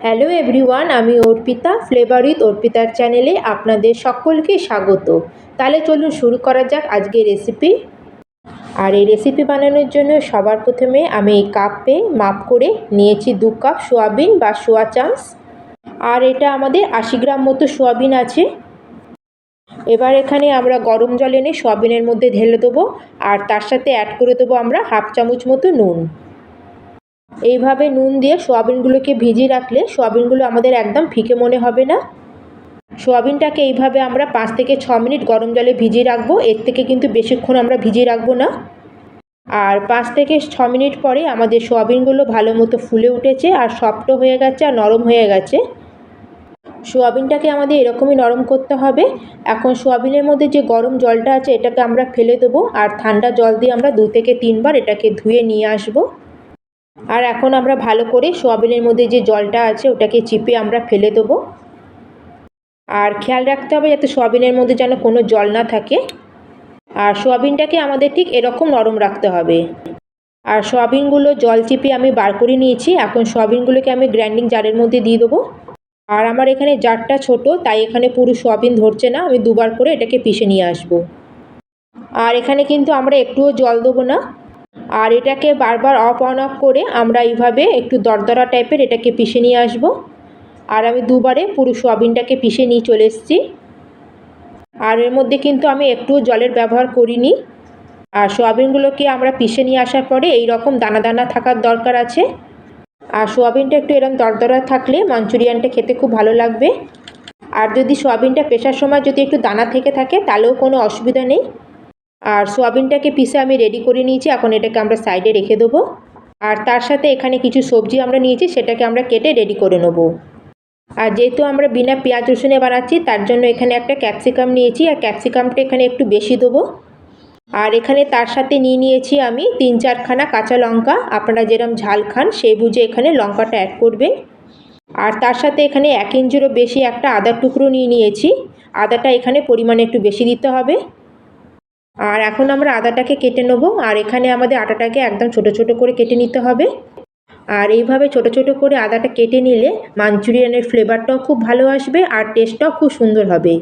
Hello everyone আমি Arpita flavour with অর্পিতার চ্যানেলে আপনাদের সকলকে স্বাগত। তাহলে চলুন শুরু করা যাক আজকের রেসিপি আর এই রেসিপি বানানোর জন্য সবার প্রথমে আমি এই কাপে মাপ করে নিয়েছি দু কাপ সোয়াবিন বা সোয়া চাংস আর এটা আমাদের আশি গ্রাম মতো সোয়াবিন আছে। এবার এখানে আমরা গরম জল এনে সোয়াবিনের মধ্যে ঢেলে দেবো। আর তার সাথে অ্যাড করে দেবো আমরা হাফ চামচ মতো নুন। এইভাবে নুন দিয়ে সোয়াবিনগুলোকে ভিজিয়ে রাখলে সোয়াবিনগুলো আমাদের একদম ফিকে মনে হবে না। সোয়াবিনটাকে এইভাবে আমরা পাঁচ থেকে ছ মিনিট গরম জলে ভিজিয়ে রাখব, এর থেকে কিন্তু বেশিক্ষণ আমরা ভিজিয়ে রাখব না। আর পাঁচ থেকে ছ মিনিট পরে আমাদের সোয়াবিনগুলো ভালো মতো ফুলে উঠেছে আর সফটও হয়ে গেছে আর নরম হয়ে গেছে। সোয়াবিনটাকে আমাদের এরকমই নরম করতে হবে। এখন সোয়াবিনের মধ্যে যে গরম জলটা আছে, এটাকে আমরা ফেলে দেবো আর ঠান্ডা জল দিয়ে আমরা দু থেকে তিনবার এটাকে ধুয়ে নিয়ে আসব। আর এখন আমরা ভালো করে সোয়াবিনের মধ্যে যে জলটা আছে ওটাকে চিপে আমরা ফেলে দেবো। আর খেয়াল রাখতে হবে যাতে সোয়াবিনের মধ্যে যেন কোনো জল না থাকে। আর সোয়াবিনটাকে আমাদের ঠিক এরকম নরম রাখতে হবে। আর সোয়াবিনগুলো জল চিপে আমি বার করে নিয়েছি। এখন সোয়াবিনগুলোকে আমি গ্রাইন্ডিং জারের মধ্যে দিয়ে দেবো। আর আমার এখানে জারটা ছোট, তাই এখানে পুরো সোয়াবিন ধরছে না। আমি দুবার করে এটাকে পিষে নিয়ে আসব। আর এখানে কিন্তু আমরা একটুও জল দেবো না। আর এটাকে বারবার অফ, অন, অফ করে আমরা এইভাবে একটু দরদরা টাইপের এটাকে পিষে নিয়ে আসব। আর আমি দুবারে পুরো সোয়াবিনটাকে পিষে নিয়ে চলে এসেছি। আর এর মধ্যে কিন্তু আমি একটুও জলের ব্যবহার করিনি। আর সোয়াবিনগুলোকে আমরা পিষে নিয়ে আসার পরে এই রকম দানা দানা থাকার দরকার আছে। আর সোয়াবিনটা একটু এরকম দরদরা থাকলে মাঞ্চুরিয়ানটা খেতে খুব ভালো লাগবে। আর যদি সোয়াবিনটা পেশার সময় যদি একটু দানা থেকে থাকে, তাহলেও কোনো অসুবিধা নেই। আর সোয়াবিনটাকে পিসে আমি রেডি করে নিয়েছি, এখন এটাকে আমরা সাইডে রেখে দেবো। আর তার সাথে এখানে কিছু সবজি আমরা নিয়েছি, সেটাকে আমরা কেটে রেডি করে নেব। আর যেহেতু আমরা বিনা পেঁয়াজ রসুনে বানাচ্ছি, তার জন্য এখানে একটা ক্যাপসিকাম নিয়েছি, আর ক্যাপসিকামটা এখানে একটু বেশি দেবো। আর এখানে তার সাথে নিয়ে নিয়েছি আমি তিন চারখানা কাঁচা লঙ্কা। আপনারা যেরকম ঝাল খান, সেই বুঝে এখানে লঙ্কাটা অ্যাড করবেন। আর তার সাথে এখানে এক ইঞ্চিরও বেশি একটা আদার টুকরো নিয়ে নিয়েছি। আদাটা এখানে পরিমাণে একটু বেশি দিতে হবে। আর এখন আমরা আদাটাকে কেটে নেব। আর এখানে আমাদের আটাটাকে একদম ছোট ছোট করে কেটে নিতে হবে। আর এইভাবে ছোট ছোট করে আদাটা কেটে নিলে মাঞ্চুরিয়ানের ফ্লেভারটাও খুব ভালো আসবে আর টেস্টটাও খুব সুন্দর হবে।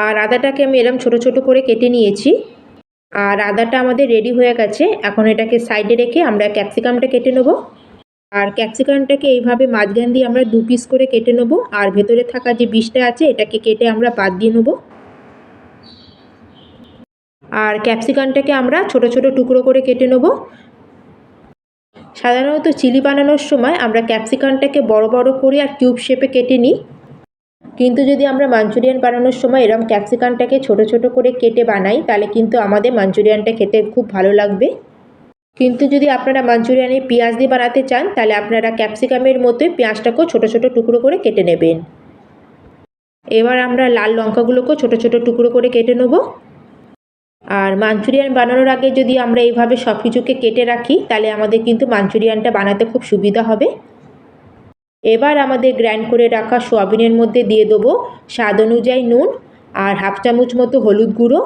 আর আদাটাকে আমি এরম ছোট ছোট করে কেটে নিয়েছি। আর আদাটা আমাদের রেডি হয়ে গেছে। এখন এটাকে সাইডে রেখে আমরা ক্যাপসিকামটা কেটে নেব। আর ক্যাপসিকামটাকে এইভাবে মাঝখান দিয়ে আমরা দু পিস করে কেটে নেব। আর ভেতরে থাকা যে বিষটা আছে, এটাকে কেটে আমরা বাদ দিয়ে নেব। আর ক্যাপসিকামটাকে আমরা ছোট ছোট টুকরো করে কেটে নেব। সাধারণত চিলি বানানোর সময় আমরা ক্যাপসিকামটাকে বড় বড় করে আর কিউব শেপে কেটে নিই। কিন্তু যদি আমরা মাঞ্চুরিয়ান বানানোর সময় এরম ক্যাপসিকামটাকে ছোট ছোট করে কেটে বানাই, তাহলে কিন্তু আমাদের মাঞ্চুরিয়ানটা খেতে খুব ভালো লাগবে। কিন্তু যদি আপনারা মাঞ্চুরিয়ানে পেঁয়াজ দিয়ে বানাতে চান, তাহলে আপনারা ক্যাপসিকামের মতোই পেঁয়াজটাকেও ছোট ছোট টুকরো করে কেটে নেবেন। এবার আমরা লাল লঙ্কাগুলোকেও ছোট ছোট টুকরো করে কেটে নেব। আর মাঞ্চুরিয়ান বানানোর আগে যদি আমরা এইভাবে সব কিছুকে কেটে রাখি, তাহলে আমাদের কিন্তু মাঞ্চুরিয়ানটা বানাতে খুব সুবিধা হবে। এবার আমাদের গ্র্যান্ড করে রাখা সোয়াবিনের মধ্যে দিয়ে দেবো স্বাদ অনুযায়ী নুন আর হাফ চামচ মতো হলুদ গুঁড়ো।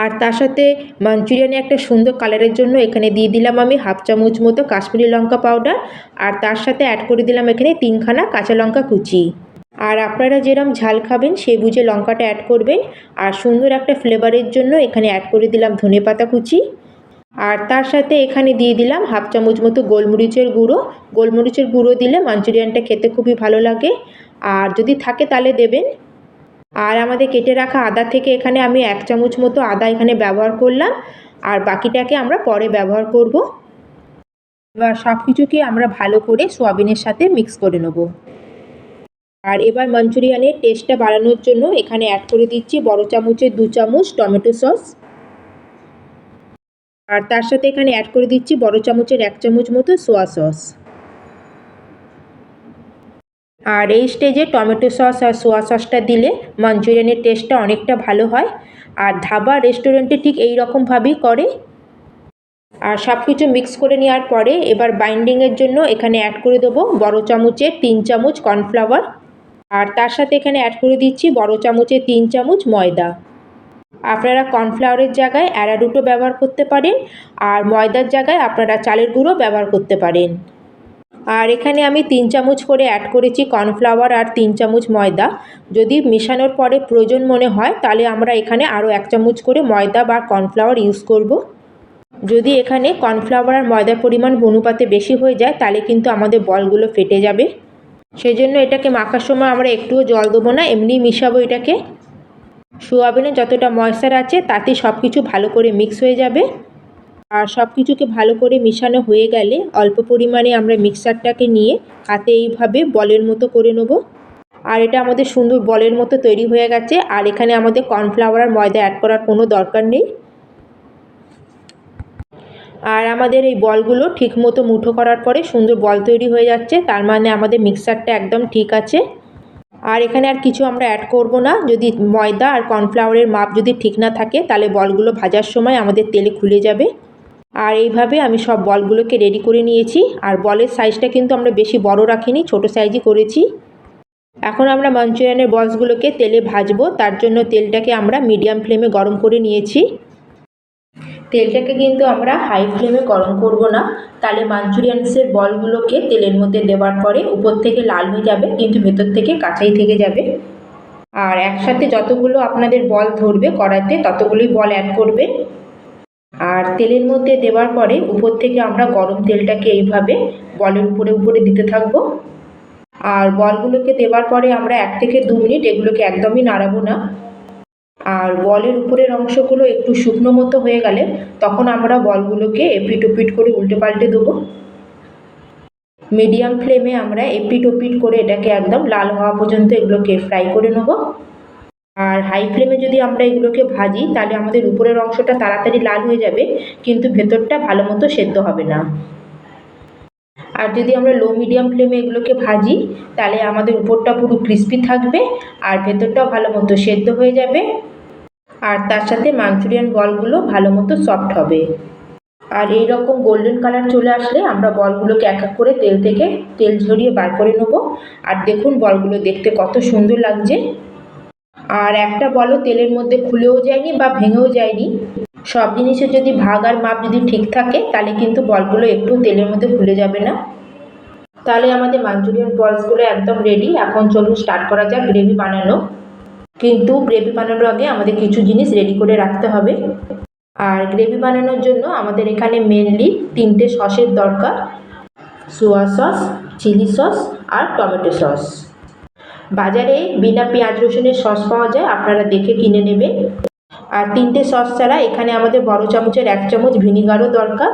আর তার সাথে মাঞ্চুরিয়ানে একটা সুন্দর কালারের জন্য এখানে দিয়ে দিলাম আমি হাফ চামচ মতো কাশ্মীরি লঙ্কা পাউডার। আর তার সাথে অ্যাড করে দিলাম এখানে তিনখানা কাঁচা লঙ্কা কুচি। আর আপনারা যেরম ঝাল খাবেন, সেই বুঝে লঙ্কাটা অ্যাড করবেন। আর সুন্দর একটা ফ্লেভারের জন্য এখানে অ্যাড করে দিলাম ধনে পাতা কুচি। আর তার সাথে এখানে দিয়ে দিলাম হাফ চামচ মতো গোলমরিচের গুঁড়ো। গোলমরিচের গুঁড়ো দিলে মাঞ্চুরিয়ানটা খেতে খুবই ভালো লাগে। আর যদি থাকে তাহলে দেবেন। আর আমাদের কেটে রাখা আদা থেকে এখানে আমি এক চামচ মতো আদা এখানে ব্যবহার করলাম। আর বাকিটাকে আমরা পরে ব্যবহার করব। এবার সব কিছুকে আমরা ভালো করে সোয়াবিনের সাথে মিক্স করে নেব। আর এবার মাঞ্চুরিয়ানের টেস্টটা বাড়ানোর জন্য এখানে অ্যাড করে দিচ্ছি বড় চামচের দু চামচ টমেটো সস। আর তার সাথে এখানে অ্যাড করে দিচ্ছি বড় চামচের এক চামচ মতো সোয়া সস আর এই স্টেজে টমেটো সস আর সোয়া সসটা দিলে মাঞ্চুরিয়ানের টেস্টটা অনেকটা ভালো হয়। আর ধাবা রেস্টুরেন্টে ঠিক এই রকমভাবেই করে। আর সব কিছু মিক্স করে নেওয়ার পরে এবার বাইন্ডিংয়ের জন্য এখানে অ্যাড করে দেবো বড় চামচের তিন চামচ কর্নফ্লাওয়ার আর তার সাথে এখানে অ্যাড করে দিচ্ছি বড় চামচে তিন চামচ ময়দা। আপনারা কর্নফ্লাওয়ারের জায়গায় অ্যারারুটও ব্যবহার করতে পারেন আর ময়দার জায়গায় আপনারা চালের গুঁড়ো ব্যবহার করতে পারেন। আর এখানে আমি তিন চামচ করে অ্যাড করেছি কর্নফ্লাওয়ার আর তিন চামচ ময়দা। যদি মেশানোর পরে প্রয়োজন মনে হয়, তাহলে আমরা এখানে আরও এক চামচ করে ময়দা বা কর্নফ্লাওয়ার ইউজ করব। যদি এখানে কর্নফ্লাওয়ার আর ময়দার পরিমাণ অনুপাতে বেশি হয়ে যায়, তাহলে কিন্তু আমাদের বলগুলো ফেটে যাবে। সেই জন্য এটাকে মাখার সময় আমরা একটুও জল দেবো না এমনি মিশাবো এটাকে। সোয়াবিনে যতটা ময়শ্চার আছে, তাতে সব কিছু ভালো করে মিক্স হয়ে যাবে। আর সব কিছুকে ভালো করে মিশানো হয়ে গেলে অল্প পরিমাণে আমরা মিক্সারটাকে নিয়ে হাতে এইভাবে বলের মতো করে নেব। আর এটা আমাদের সুন্দর বলের মতো তৈরি হয়ে গেছে। আর এখানে আমাদের কর্নফ্লাওয়ার আর ময়দা অ্যাড করার কোনো দরকার নেই। আর আমাদের এই বলগুলো ঠিক মতো মুঠো করার পরে সুন্দর বল তৈরি হয়ে যাচ্ছে, তার মানে আমাদের মিক্সারটা একদম ঠিক আছে। আর এখানে আর কিছু আমরা অ্যাড করব না, যদি ময়দা আর কর্নফ্লাওয়ারের মাপ যদি ঠিক না থাকে, তাহলে বলগুলো ভাজার সময় আমাদের তেলে খুলে যাবে। আর এইভাবে আমি সব বলগুলোকে রেডি করে নিয়েছি, আর বলের সাইজটা কিন্তু আমরা বেশি বড় রাখিনি, ছোট সাইজই করেছি। এখন আমরা মাঞ্চুরিয়ানের বলসগুলোকে তেলে ভাজবো, তার জন্য তেলটাকে আমরা মিডিয়াম ফ্লেমে গরম করে নিয়েছি। তেলটাকে কিন্তু আমরা হাই ফ্লেমে গরম করব না। তাহলে মাঞ্চুরিয়ানসের বলগুলোকে তেলের মধ্যে দেওয়ার পরে উপর থেকে লাল হয়ে যাবে, কিন্তু ভেতর থেকে কাঁচাই থেকে যাবে। আর একসাথে যতগুলো আপনাদের বল ধরবে কড়াইতে, ততগুলোই বল অ্যাড করবে। আর তেলের মধ্যে দেওয়ার পরে উপর থেকে আমরা গরম তেলটাকে এইভাবে বলের উপরে উপরে দিতে থাকব। আর বলগুলোকে দেওয়ার পরে আমরা এক থেকে দু মিনিট এগুলোকে একদমই নাড়াবো না। আর বলের উপরের অংশগুলো একটু শুকনো মতো হয়ে গেলে তখন আমরা বলগুলোকে এপিট ওপিট করে উল্টে পাল্টে দেবো। মিডিয়াম ফ্লেমে আমরা এপিট ওপিট করে এটাকে একদম লাল হওয়া পর্যন্ত এগুলোকে ফ্রাই করে নেব। আর হাই ফ্লেমে যদি আমরা এগুলোকে ভাজি, তাহলে আমাদের উপরের অংশটা তাড়াতাড়ি লাল হয়ে যাবে, কিন্তু ভেতরটা ভালো মতো সেদ্ধ হবে না। আর যদি আমরা লো মিডিয়াম ফ্লেমে এগুলোকে ভাজি, তাহলে আমাদের উপরটা পুরো ক্রিস্পি থাকবে, আর ভেতরটাও ভালো মতো সেদ্ধ হয়ে যাবে। আর তার সাথে মাঞ্চুরিয়ান বলগুলো ভালো মতো সফট হবে। আর এই রকম গোল্ডেন কালার চলে আসলে আমরা বলগুলোকে এক এক করে তেল থেকে তেল ঝরিয়ে বার করে নেব। আর দেখুন বলগুলো দেখতে কত সুন্দর লাগছে। আর একটা বলও তেলের মধ্যে খুলেও যায়নি বা ভেঙেও যায়নি। সব জিনিসের যদি ভাগ আর মাপ যদি ঠিক থাকে, তাহলে কিন্তু বলগুলো একটু তেলের মধ্যে খুলে যাবে না। তাহলে আমাদের মাঞ্চুরিয়ান বলসগুলো একদম রেডি এখন চলুন স্টার্ট করা যাক গ্রেভি বানানো। কিন্তু গ্রেভি বানানোর আগে আমাদের কিছু জিনিস রেডি করে রাখতে হবে। আর গ্রেভি বানানোর জন্য আমাদের এখানে মেনলি তিনটে সসের দরকার। সোয়া সস চিলি সস আর টমেটো সস বাজারে বিনা পেঁয়াজ রসুনের সস পাওয়া যায়, আপনারা দেখে কিনে নেবেন। আর তিনটে সস ছাড়া এখানে আমাদের বড় চামচের এক চামচ ভিনিগারও দরকার।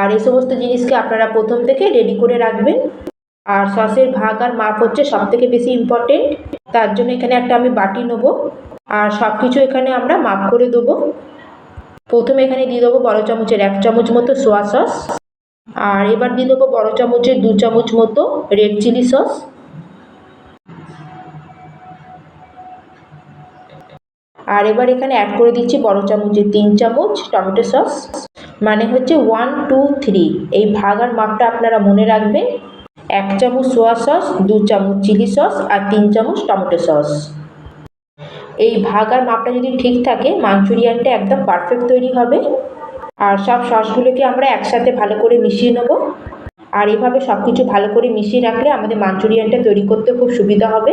আর এই সমস্ত জিনিসকে আপনারা প্রথম থেকে রেডি করে রাখবেন। আর সসের ভাগ আর মাপ হচ্ছে সব থেকে বেশি ইম্পর্টেন্ট তার জন্য এখানে একটা আমি বাটি নেব আর সব কিছু এখানে আমরা মাপ করে দেবো। প্রথমে এখানে দিয়ে দেবো বড় চামচের এক চামচ মতো সোয়া সস। আর এবার দিয়ে দেবো বড় চামচের দু চামচ মতো রেড চিলি সস। আর এবার এখানে অ্যাড করে দিচ্ছি বড় চামচের তিন চামচ টমেটো সস। মানে হচ্ছে ওয়ান টু থ্রি এই ভাগ আর মাপটা আপনারা মনে রাখবেন। এক চামচ সোয়া সস দু চামচ চিলি সস আর তিন চামচ টমেটো সস এই ভাগ আর মাপটা যদি ঠিক থাকে মাঞ্চুরিয়ানটা একদম পারফেক্ট তৈরি হবে। আর সব সসগুলোকে আমরা একসাথে ভালো করে মিশিয়ে নেব। আর এভাবে সব কিছু ভালো করে মিশিয়ে রাখলে আমাদের মাঞ্চুরিয়ানটা তৈরি করতে খুব সুবিধা হবে।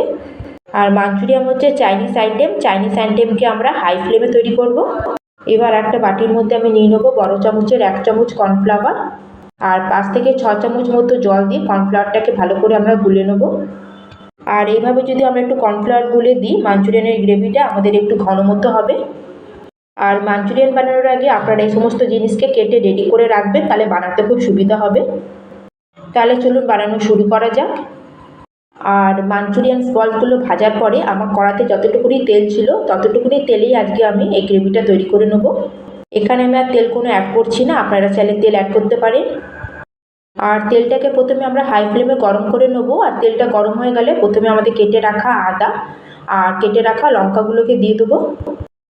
আর মাঞ্চুরিয়ান হচ্ছে চাইনিজ আইটেম চাইনিজ আইটেমকে আমরা হাই ফ্লেমে তৈরি করব। এবার একটা বাটির মধ্যে আমি নিয়ে নেব বড় চামচের এক চামচ কর্নফ্লাওয়ার আর পাঁচ থেকে ছ চামচ মতো জল দিয়ে কর্নফ্লাওয়ারটাকে ভালো করে আমরা গুলে নেব। আর এইভাবে যদি আমরা একটু কর্নফ্লাওয়ার গুলে দিই, মাঞ্চুরিয়ানের গ্রেভিটা আমাদের একটু ঘন মতো হবে। আর মাঞ্চুরিয়ান বানানোর আগে আপনারা এই সমস্ত জিনিসকে কেটে রেডি করে রাখবেন, তাহলে বানাতে খুব সুবিধা হবে। তাহলে চলুন বানানো শুরু করা যাক। আর মাঞ্চুরিয়ান বলগুলো ভাজার পরে আমার কড়াতে যতটুকুনি তেল ছিল, ততটুকুনি তেলেই আজকে আমি এই গ্রেভিটা তৈরি করে নেব। এখানে আমি আর তেল কোনো অ্যাড করছি না, আপনারা চাইলে তেল অ্যাড করতে পারেন। আর তেলটাকে প্রথমে আমরা হাই ফ্লেমে গরম করে নেব, আর তেলটা গরম হয়ে গেলে প্রথমে আমাদের কেটে রাখা আদা, আর কেটে রাখা লঙ্কাগুলোকে দিয়ে দেবো।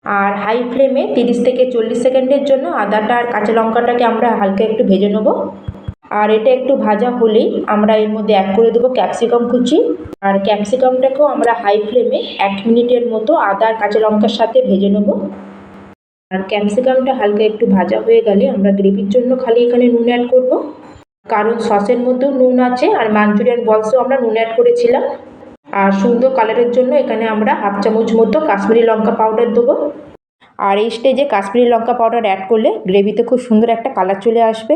আর হাই ফ্লেমে তিরিশ থেকে চল্লিশ সেকেন্ডের জন্য আদাটা আর কাঁচা লঙ্কাটাকে আমরা হালকা একটু ভেজে নেব। আর এটা একটু ভাজা হলেই আমরা এর মধ্যে অ্যাড করে দেবো ক্যাপসিকাম কুচি। আর ক্যাপসিকামটাকেও আমরা হাই ফ্লেমে এক মিনিটের মতো আদা আর কাঁচা লঙ্কার সাথে ভেজে নেব। আর ক্যাপসিকামটা হালকা একটু ভাজা হয়ে গেলে আমরা গ্রেভির জন্য খালি এখানে নুন অ্যাড করব। কারণ সসের মধ্যেও নুন আছে আর মাঞ্চুরিয়ান বলসেও আমরা নুন অ্যাড করেছিলাম। আর সুন্দর কালারের জন্য এখানে আমরা হাফ চামচ মতো কাশ্মীরি লঙ্কা পাউডার দেবো। আর এই স্টেজে কাশ্মীরি লঙ্কা পাউডার অ্যাড করলে গ্রেভিতে খুব সুন্দর একটা কালার চলে আসবে।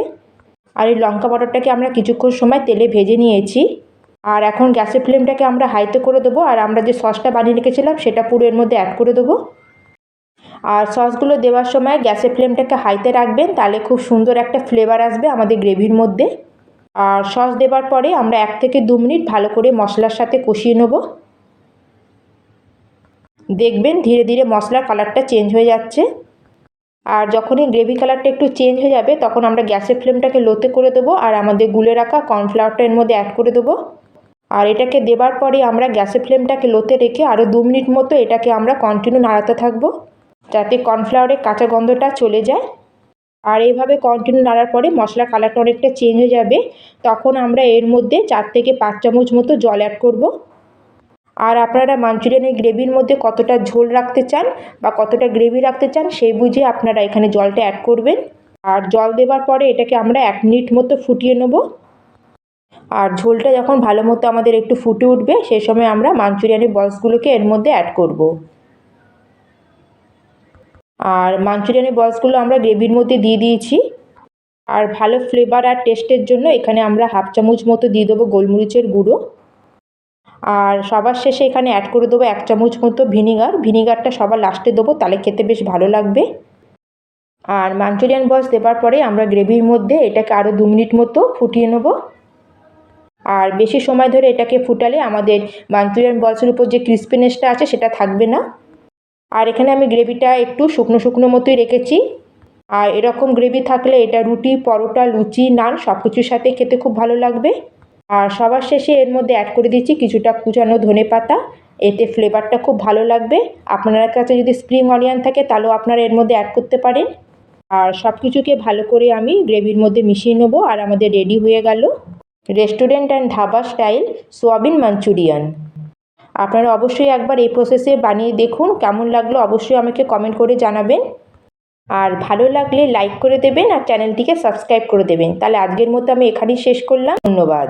আর এই লঙ্কা পাউডারটাকে আমরা কিছুক্ষণ সময় তেলে ভেজে নিয়েছি। আর এখন গ্যাসের ফ্লেমটাকে আমরা হাইতে করে দেবো। আর আমরা যে সসটা বানিয়ে রেখেছিলাম সেটা পুরো এর মধ্যে অ্যাড করে দেবো। আর সসগুলো দেওয়ার সময় গ্যাসের ফ্লেমটাকে হাইতে রাখবেন, তাহলে খুব সুন্দর একটা ফ্লেভার আসবে আমাদের গ্রেভির মধ্যে। আর সস দেওয়ার পরে আমরা এক থেকে দু মিনিট ভালো করে মশলার সাথে কষিয়ে নেব। দেখবেন ধীরে ধীরে মশলার কালারটা চেঞ্জ হয়ে যাচ্ছে। আর যখনই গ্রেভি কালারটা একটু চেঞ্জ হয়ে যাবে, তখন আমরা গ্যাসের ফ্লেমটাকে লোতে করে দেবো আর আমাদের গুলে রাখা কর্নফ্লাওয়ারটা এর মধ্যে অ্যাড করে দেবো। আর এটাকে দেবার পরে আমরা গ্যাসের ফ্লেমটাকে লোতে রেখে আরও দু মিনিট মতো এটাকে আমরা কন্টিনিউ নাড়াতে থাকব। যাতে কর্নফ্লাওয়ারের কাঁচা গন্ধটা চলে যায়। আর এইভাবে কন্টিনিউ নাড়ার পরে মশলার কালারটা অনেকটা চেঞ্জ হয়ে যাবে। তখন আমরা এর মধ্যে চার থেকে পাঁচ চামচ মতো জল অ্যাড করব। আর আপনারা মাঞ্চুরিয়ানের গ্রেভির মধ্যে কতটা ঝোল রাখতে চান বা কতটা গ্রেভি রাখতে চান সেই বুঝে আপনারা এখানে জলটা অ্যাড করবেন। আর জল দেওয়ার পরে এটাকে আমরা এক মিনিট মতো ফুটিয়ে নেব। আর ঝোলটা যখন ভালো মতো আমাদের একটু ফুটে উঠবে সেই সময় আমরা মাঞ্চুরিয়ানের বলসগুলোকে এর মধ্যে অ্যাড করব। আর মাঞ্চুরিয়ানের বলসগুলো আমরা গ্রেভির মধ্যে দিয়ে দিয়েছি। আর ভালো ফ্লেভার আর টেস্টের জন্য এখানে আমরা হাফ চামচ মতো দিয়ে দেবো গোলমরিচের গুঁড়ো। আর সবার শেষে এখানে অ্যাড করে দেবো এক চামচ মতো ভিনিগার ভিনিগারটা সবার লাস্টে দেবো, তাহলে খেতে বেশ ভালো লাগবে। আর মাঞ্চুরিয়ান বলস দেওয়ার পরে আমরা গ্রেভির মধ্যে এটাকে আরও দু মিনিট মতো ফুটিয়ে নেব। আর বেশি সময় ধরে এটাকে ফুটালে আমাদের মাঞ্চুরিয়ান বলসের উপর যে ক্রিস্পিনেসটা আছে সেটা থাকবে না। আর এখানে আমি গ্রেভিটা একটু শুকনো শুকনো মতোই রেখেছি। আর এরকম গ্রেভি থাকলে এটা রুটি, পরোটা, লুচি, নান সব কিছুর সাথে খেতে খুব ভালো লাগবে। আর সবার শেষে এর মধ্যে অ্যাড করে দিচ্ছি কিছুটা কুচানো ধনে পাতা। এতে ফ্লেভারটা খুব ভালো লাগবে। আপনার কাছে যদি স্প্রিং অনিয়ন থাকে তাহলেও আপনারা এর মধ্যে অ্যাড করতে পারেন। আর সব কিছুকে ভালো করে আমি গ্রেভির মধ্যে মিশিয়ে নেব আর আমাদের রেডি হয়ে গেল। Restaurant and dhaba style soyabean Manchurian. আপনারা অবশ্যই একবার এই প্রসেসে বানিয়ে দেখুন, কেমন লাগল অবশ্যই আমাকে কমেন্ট করে জানাবেন। আর ভালো লাগলে লাইক করে দেবেন আর চ্যানেলটিকে সাবস্ক্রাইব করে দেবেন। তাহলে আজকের মতো আমি এখানেই শেষ করলাম। ধন্যবাদ।